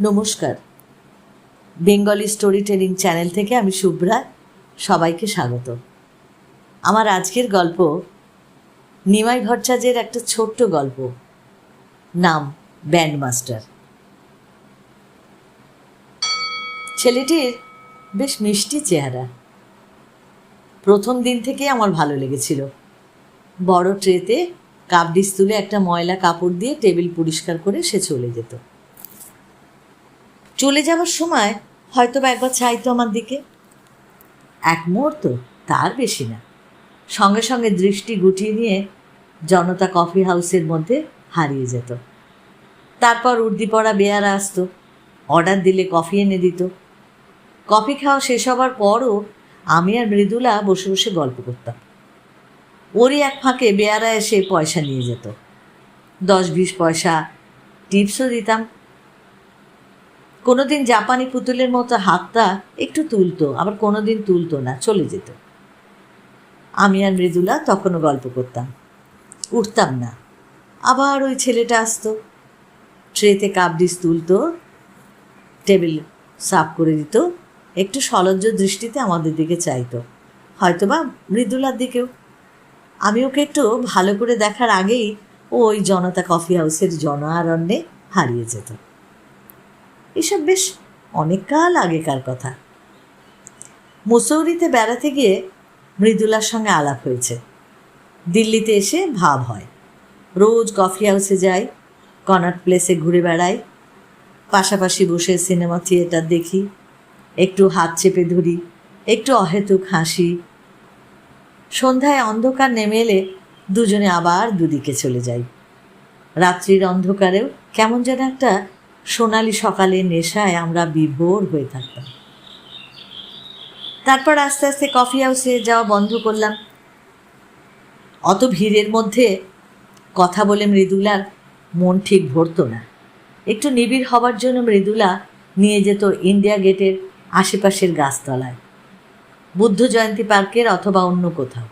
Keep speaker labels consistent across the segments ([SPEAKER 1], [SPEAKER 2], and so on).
[SPEAKER 1] নমস্কার। Bengali story telling channel থেকে আমি শুভ্রা, সবাইকে স্বাগত। আমার আজকের গল্প নিমাই ভট্টাচার্যের একটা ছোট্ট গল্প, নাম ব্যান্ডমাস্টার। ছেলেটির বেশ মিষ্টি চেহারা। প্রথম দিন থেকে আমার ভালো লেগেছিল। বড় ট্রেতে কাপ ডিস তুলে একটা ময়লা কাপড় দিয়ে টেবিল পরিষ্কার করে সে চলে যেত। চলে যাওয়ার সময় হয়তো বা একবার চাইতো আমার দিকে। এক মুহূর্ত, তার বেশি না। সঙ্গে সঙ্গে দৃষ্টি গুটিয়ে নিয়ে জনতা কফি হাউসের মধ্যে হারিয়ে যেত। তারপর উর্দি পড়া বেয়ারা আসতো, অর্ডার দিলে কফি এনে দিত। কফি খাওয়া শেষ হবার পরও আমি আর মৃদুলা বসে বসে গল্প করতাম। ওরই এক ফাঁকে বেয়ারা এসে পয়সা নিয়ে যেত। দশ বিশ পয়সা টিপসও দিতাম কোনোদিন জাপানি পুতুলের মতো হাতটা একটু তুলতো, আবার কোনোদিন তুলতো না, চলে যেত। আমি আর মৃদুলা তখনও গল্প করতাম। উঠতাম না। আবার ওই ছেলেটা আসতো। ট্রেতে কাপ ডিস তুলতো, টেবিল সাফ করে দিত, একটু সলজ্জ দৃষ্টিতে আমাদের দিকে চাইতো, হয়তোবা মৃদুলার দিকেও। আমি ওকে একটু ভালো করে দেখার আগেই ওই জনতা কফি হাউসের জন আরণ্যে হারিয়ে যেত। এসব বেশ অনেক কাল আগেকার কথা। মুসৌরিতে বেড়াতে গিয়ে মৃদুলার সঙ্গে আলাপ হয়েছে। দিল্লিতে এসে ভাব হয়। রোজ কফি হাউসে যাই কনাট প্লেসে ঘুরে বেড়াই, পাশাপাশি বসে সিনেমা থিয়েটার দেখি, একটু হাত চেপে ধরি, একটু অহেতুক হাসি। সন্ধ্যায় অন্ধকার নেমে এলে দুজনে আবার দুদিকে চলে যাই। রাত্রির অন্ধকারেও কেমন যেন একটা সোনালি সকালের নেশায় আমরা বিভোর হয়ে থাকতাম। তারপর আস্তে আস্তে কফি হাউসে যাওয়া বন্ধ করলাম। অত ভিড়ের মধ্যে কথা বলে মৃদুলার মন ঠিক ভরতো না। একটু নিবিড় হবার জন্য মৃদুলা নিয়ে যেত ইন্ডিয়া গেটের আশেপাশের গাছতলায়, বুদ্ধ জয়ন্তী পার্কের অথবা অন্য কোথাও।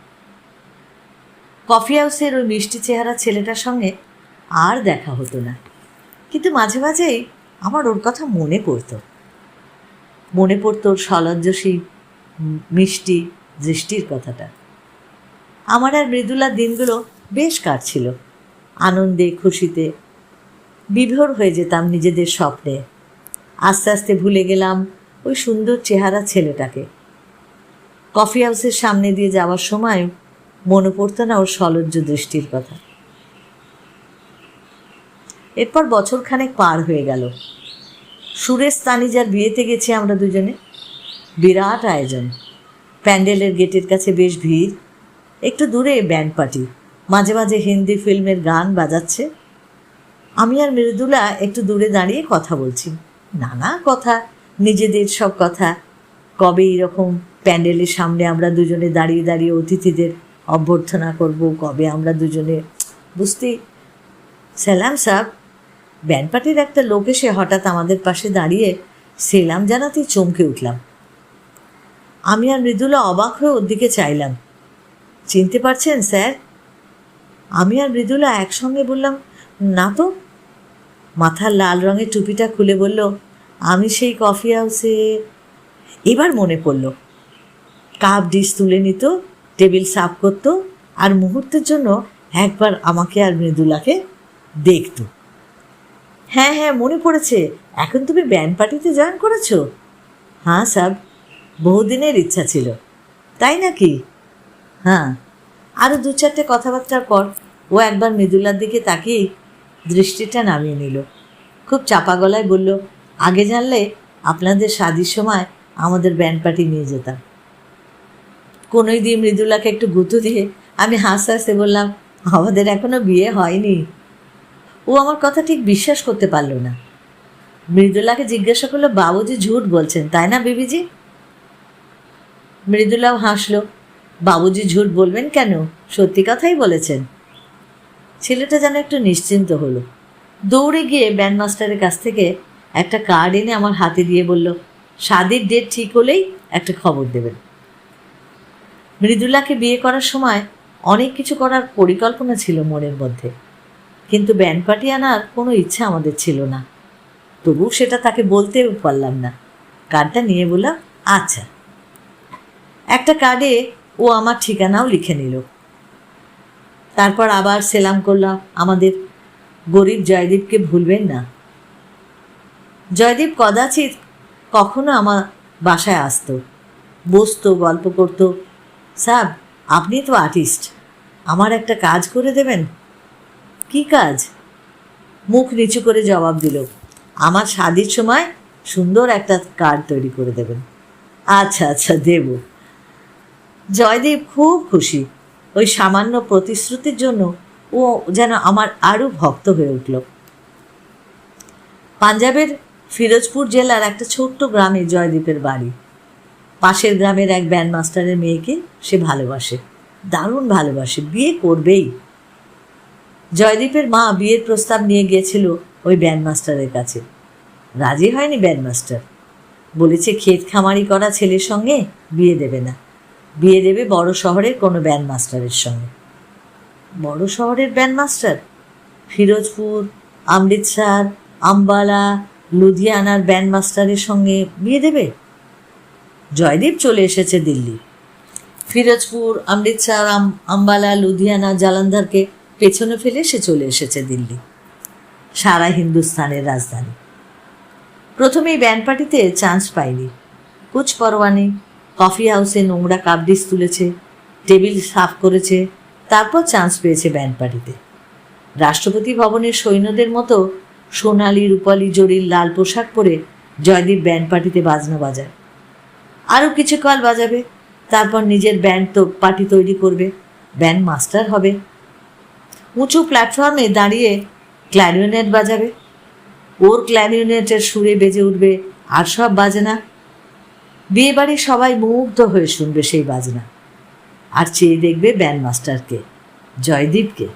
[SPEAKER 1] কফি হাউসের ওই মিষ্টি চেহারা ছেলেটার সঙ্গে আর দেখা হতো না। কিন্তু মাঝে মাঝেই আমার ওর কথা মনে পড়তো। মনে পড়তো ওর সলজ্জসী মিষ্টি দৃষ্টির কথাটা। আমার আর মৃদুলার দিনগুলো বেশ কাটছিল। আনন্দে, খুশিতে বিভোর হয়ে যেতাম নিজেদের স্বপ্নে। আস্তে আস্তে ভুলে গেলাম ওই সুন্দর চেহারা ছেলেটাকে। কফি হাউসের সামনে দিয়ে যাওয়ার সময় মনে পড়তো না ওর সলজ্জ দৃষ্টির কথা। এরপর বছরখানেক পার হয়ে গেল। সুরেশ তানিজার বিয়েতে গেছি আমরা দুজনে। বিরাট আয়োজন। প্যান্ডেলের গেটের কাছে বেশ ভিড়। একটু দূরে ব্যান্ড পার্টি। মাঝে মাঝে হিন্দি ফিল্মের গান বাজাচ্ছে। আমি আর মৃদুলা একটু দূরে দাঁড়িয়ে কথা বলছি। নানা কথা, নিজেদের সব কথা। কবে এরকম প্যান্ডেলের সামনে আমরা দুজনে দাঁড়িয়ে দাঁড়িয়ে অতিথিদের অভ্যর্থনা করব, কবে আমরা দুজনে, বুঝতে? সালাম সাহ ব্যান্ড পার্টির একটা লোক এসে হঠাৎ আমাদের পাশে দাঁড়িয়ে সেলাম জানাতে চমকে উঠলাম। আমি আর মৃদুলা অবাক হয়ে ওর দিকে চাইলাম। চিনতে পারছেন, স্যার? আমি আর মৃদুলা একসঙ্গে বললাম, না তো। মাথার লাল রঙের টুপিটা খুলে বলল, আমি সেই কফি হাউসে এবার মনে পড়ল, কাপ ডিশ তুলে নিত, টেবিল সাফ করতো, আর মুহূর্তের জন্য একবার আমাকে আর মৃদুলাকে দেখতো। হ্যাঁ হ্যাঁ মনে পড়েছে। এখন তুমি ব্যান্ড পার্টিতে জয়েন করেছ? হ্যাঁ সাব, বহুদিনের ইচ্ছা ছিল। তাই নাকি? হ্যাঁ। আরও দু চারটে কথাবার্তার পর ও একবার মৃদুলার দিকে তাকিয়েই দৃষ্টিটা নামিয়ে নিল। খুব চাপা গলায় বলল, আগে জানলে আপনাদের শাদির সময় আমাদের ব্যান্ড পার্টি নিয়ে যেতাম। কোনোই দিয়ে মৃদুলাকে একটু গুঁতো দিয়ে আমি হাসতে হাসতে বললাম, আমাদের এখনও বিয়ে হয়নি। ও আমার কথা ঠিক বিশ্বাস করতে পারল না। মৃদুলাকে জিজ্ঞাসা করল বাবুজি ঝুট বলছেন, তাই না বিবিজি? মৃদুলাও হাসলো বাবুজি ঝুট বলবেন কেন? সত্যি কথাই বলেছেন। ছেলেটা যেন একটু নিশ্চিন্ত হলো। দৌড়ে গিয়ে ব্যান্ড মাস্টারের কাছ থেকে একটা কার্ড এনে আমার হাতে দিয়ে বলল স্বাদের ডেট ঠিক হলেই একটা খবর দেবেন। মৃদুলাকে বিয়ে করার সময় অনেক কিছু করার পরিকল্পনা ছিল মনের মধ্যে। কিন্তু ব্যান্ড পার্টি আনার কোনো ইচ্ছা আমাদের ছিল না। তবু সেটা তাকে বলতে পারলাম না। কার্ডটা নিয়ে বললাম আচ্ছা। একটা কার্ডে ও আমার ঠিকানাও লিখে নিল। তারপর আবার সেলাম করলাম আমাদের গরিব জয়দীপকে ভুলবেন না। জয়দীপ কদাচিৎ কখনো আমার বাসায় আসতো, বসতো, গল্প করতো। স্যার, আপনি তো আর্টিস্ট। আমার একটা কাজ করে দেবেন? কি কাজ? মুখ নিচু করে জবাব দিল, আমার শাদির সময় সুন্দর একটা কার্ড তৈরি করে দেবেন। আচ্ছা আচ্ছা দেব। জয়দেব খুব খুশি। ওই সামান্য প্রতিশ্রুতির জন্য ও যেন আমার আরও ভক্ত হয়ে উঠল। পাঞ্জাবের ফিরোজপুর জেলার একটা ছোট্ট গ্রামে জয়দীপের বাড়ি। পাশের গ্রামের এক ব্যান্ড মাস্টারের মেয়েকে সে ভালোবাসে, দারুণ ভালোবাসে, বিয়ে করবেই। জয়দীপের মা বিয়ের প্রস্তাব নিয়ে গিয়েছিল ওই ব্যান্ড মাস্টারের কাছে। রাজি হয়নি ব্যান্ড মাস্টার বলেছে, ক্ষেত খামারি করা ছেলের সঙ্গে বিয়ে দেবে না। বিয়ে দেবে বড় শহরের কোনো ব্যান্ড মাস্টারের সঙ্গে। বড় শহরের ব্যান্ড মাস্টার ফিরোজপুর অমৃতসর আম্বালা, লুধিয়ানার ব্যান্ড মাস্টারের সঙ্গে বিয়ে দেবে? জয়দীপ চলে এসেছে দিল্লি। ফিরোজপুর অমৃতসর আম- আম্বালা, লুধিয়ানা, জালান্ধরকে পেছনে ফেলে সে চলে এসেছে দিল্লি। সারা হিন্দুস্তানের রাজধানী। প্রথমেই ব্যান্ড পার্টিতে চান্স পাইনি কুচ পরোয়া নেই কফি হাউসে নোংরা কাপডিস তুলেছে, টেবিল সাফ করেছে, তারপর চান্স পেয়েছে ব্যান্ড পার্টিতে। রাষ্ট্রপতি ভবনের সৈন্যদের মতো সোনালি, রূপালি, জরির লাল পোশাক পরে জয়দীপ ব্যান্ড পার্টিতে বাজনা বাজায়। আরও কিছু কাল বাজাবে, তারপর নিজের ব্যান্ড তো পার্টি তৈরি করবে, ব্যান্ড মাস্টার হবে। উঁচু প্ল্যাটফর্মে দাঁড়িয়ে ক্ল্যারিনেট বাজাবে। ওর ক্ল্যারিনেটের সুরে বেজে উঠবে আর সব বাজনা। বিয়ে বাড়ির সবাই মুগ্ধ হয়ে শুনবে সেই বাজনা। আর চেয়ে দেখবে ব্যান্ড মাস্টারকে জয়দীপকে।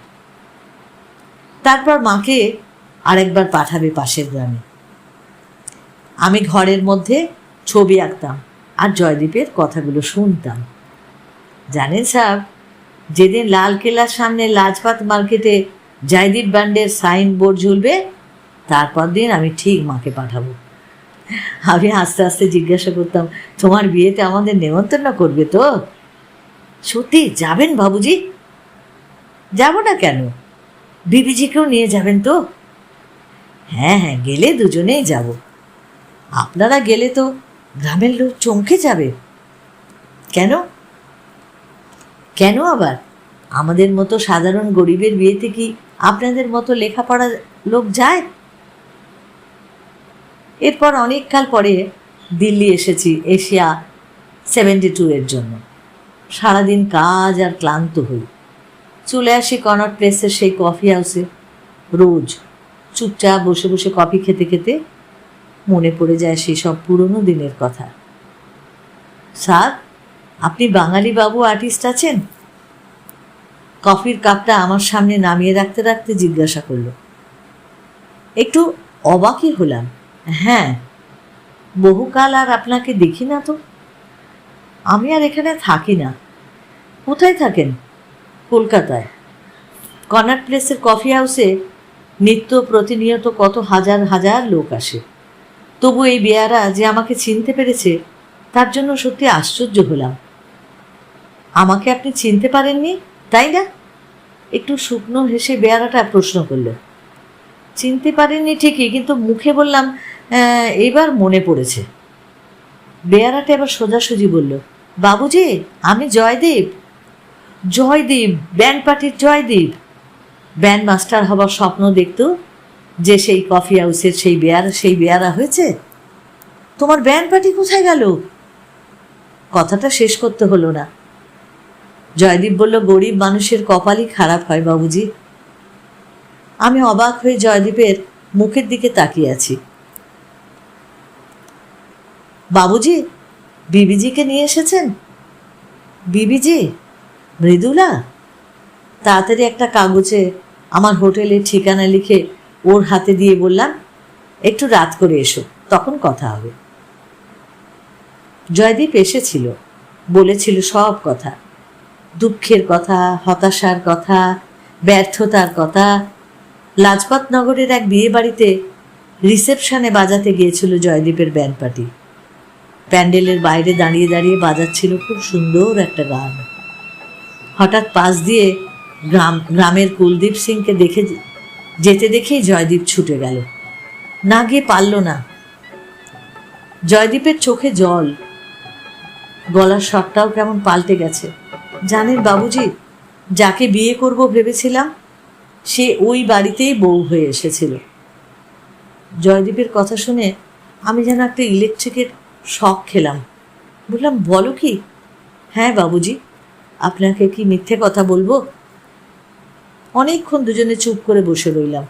[SPEAKER 1] তারপর মাকে আরেকবার পাঠাবে পাশের গ্রামে। আমি ঘরের মধ্যে ছবি আঁকতাম আর জয়দীপের কথাগুলো শুনতাম। জানেন সাহেব যেদিন লাল কেল্লার সামনে লাজপাত মার্কেটে জয়দীপ ব্যান্ডের সাইন বোর্ড ঝুলবে, তারপর দিন আমি ঠিক মাকে পাঠাবো। আমি আস্তে আস্তে জিজ্ঞাসা করতাম, তোমার বিয়েতে আমাদের নেমন্তন্ন করবে তো? সত্যি, যাবেন বাবুজি। যাব না কেন? বিবিজিকেও নিয়ে যাবেন তো? হ্যাঁ হ্যাঁ গেলে দুজনেই যাব। আপনারা গেলে তো গ্রামের লোক চমকে যাবে। কেন? কেন আবার? আমাদের মতো সাধারণ গরিবের বিয়েতে কি আপনাদের মতো লেখাপড়া লোক যায়? এরপর অনেককাল পরে দিল্লি এসেছি, এশিয়া সেভেন্টি টু এর জন্য। সারাদিন কাজ আর ক্লান্ত হই। চলে আসি কনট প্লেসের সেই কফি হাউসে। রোজ চুপচাপ বসে বসে কফি খেতে খেতে মনে পড়ে যায় সেই সব পুরনো দিনের কথা। স্যার আপনি বাঙালি বাবু আর্টিস্ট আছেন? কফির কাপটা আমার সামনে নামিয়ে রাখতে রাখতে জিজ্ঞাসা করল। একটু অবাকই হলাম। হ্যাঁ বহুকাল আর আপনাকে দেখি না তো। আমি আর এখানে থাকি না। কোথায় থাকেন? কলকাতায়। কর্নার প্লেসের কফি হাউসে নিত্য প্রতিনিয়ত কত হাজার হাজার লোক আসে। তবু এই বেয়ারা যে আমাকে চিনতে পেরেছে, তার জন্য সত্যি আশ্চর্য হলাম। আমাকে আপনি চিনতে পারেননি তাই না? একটু শুকনো হেসে বেয়ারাটা প্রশ্ন করল। চিনতে পারেননি ঠিকই কিন্তু মুখে বললাম "আহ, এইবার মনে পড়েছে। বেয়ারাটা এবার সোজাসুজি বলল বাবুজি আমি জয়দেব জয়দীপ ব্যান্ড পার্টির জয়দীপ। ব্যান্ড মাস্টার হবার স্বপ্ন দেখতো যে সেই কফি হাউসের সেই বেয়ারা সেই বেয়ারা হয়েছে? তোমার ব্যান্ড পার্টি কোথায় গেল? কথাটা শেষ করতে হলো না। জয়দীপ বলল, গরিব মানুষের কপালই খারাপ হয় বাবুজি। আমি অবাক হয়ে জয়দীপের মুখের দিকে তাকিয়ে আছি। বাবুজি, বিবিজিকে নিয়ে এসেছেন? বিবিজি, মৃদুলা? তাড়াতাড়ি একটা কাগজে আমার হোটেলের ঠিকানা লিখে ওর হাতে দিয়ে বললাম, একটু রাত করে এসো, তখন কথা হবে। জয়দীপ এসেছিল, বলেছিল সব কথা। দুঃখের কথা, হতাশার কথা, ব্যর্থতার কথা। লাজপত নগরের এক বিয়ে বাড়িতে রিসেপশনে বাজাতে গিয়েছিল জয়দীপের ব্যান্ড পার্টি প্যান্ডেলের বাইরে দাঁড়িয়ে দাঁড়িয়ে বাজাচ্ছিল খুব সুন্দর একটা গান। হঠাৎ পাশ দিয়ে গ্রাম, গ্রামের কুলদীপ সিংকে দেখে, যেতে দেখেই জয়দীপ ছুটে গেল। না গিয়ে পারল না। জয়দীপের চোখে জল। গলার স্বরটাও কেমন পাল্টে গেছে। জানেন বাবুজি, যাকে বিয়ে করব ভেবেছিলাম, সে ওই বাড়িতেই বউ হয়ে এসেছিল। জয়দীপের কথা শুনে আমি যেন একটা ইলেকট্রিকের শখ খেলাম। বললাম, বলো কি? হ্যাঁ বাবুজি, আপনাকে কি মিথ্যে কথা বলব? অনেকক্ষণ দুজনে চুপ করে বসে রইলাম।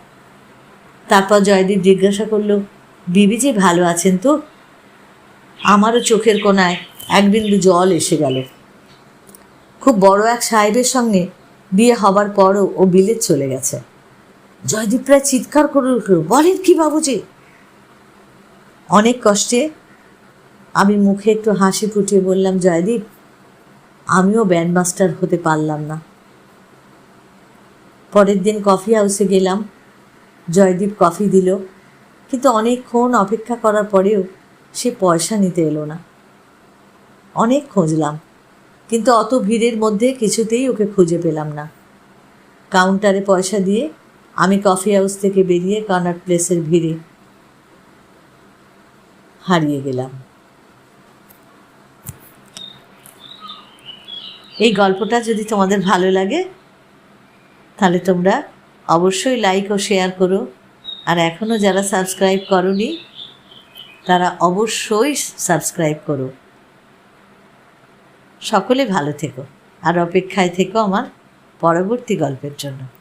[SPEAKER 1] তারপর জয়দীপ জিজ্ঞাসা করল বিবিজি ভালো আছেন তো? আমারও চোখের কোনায় এক বিন্দু জল এসে গেল। খুব বড় এক সাহেবের সঙ্গে বিয়ে হবার পরও ও বিলেত চলে গেছে। জয়দীপ প্রায় চিৎকার করে উঠল, বলেন কি বাবুজি? অনেক কষ্টে আমি মুখে একটু হাসি ফুটিয়ে বললাম, জয়দীপ, আমিও ব্যান্ড মাস্টার হতে পারলাম না। পরের দিন কফি হাউসে গেলাম। জয়দীপ কফি দিল, কিন্তু অনেকক্ষণ অপেক্ষা করার পরেও সে পয়সা নিতে এলো না। অনেক খুঁজলাম। কিন্তু অত ভিড়ের মধ্যে কিছুতেই ওকে খুঁজে পেলাম না। কাউন্টারে পয়সা দিয়ে আমি কফি হাউস থেকে বেরিয়ে কর্নার প্লেসের ভিড়ে হারিয়ে গেলাম। এই গল্পটা যদি তোমাদের ভালো লাগে, তাহলে তোমরা অবশ্যই লাইক ও শেয়ার করো। আর এখনও যারা সাবস্ক্রাইব করনি, তারা অবশ্যই সাবস্ক্রাইব করো। সকলে ভালো থেকো। আর অপেক্ষায় থেকো আমার পরবর্তী গল্পের জন্য।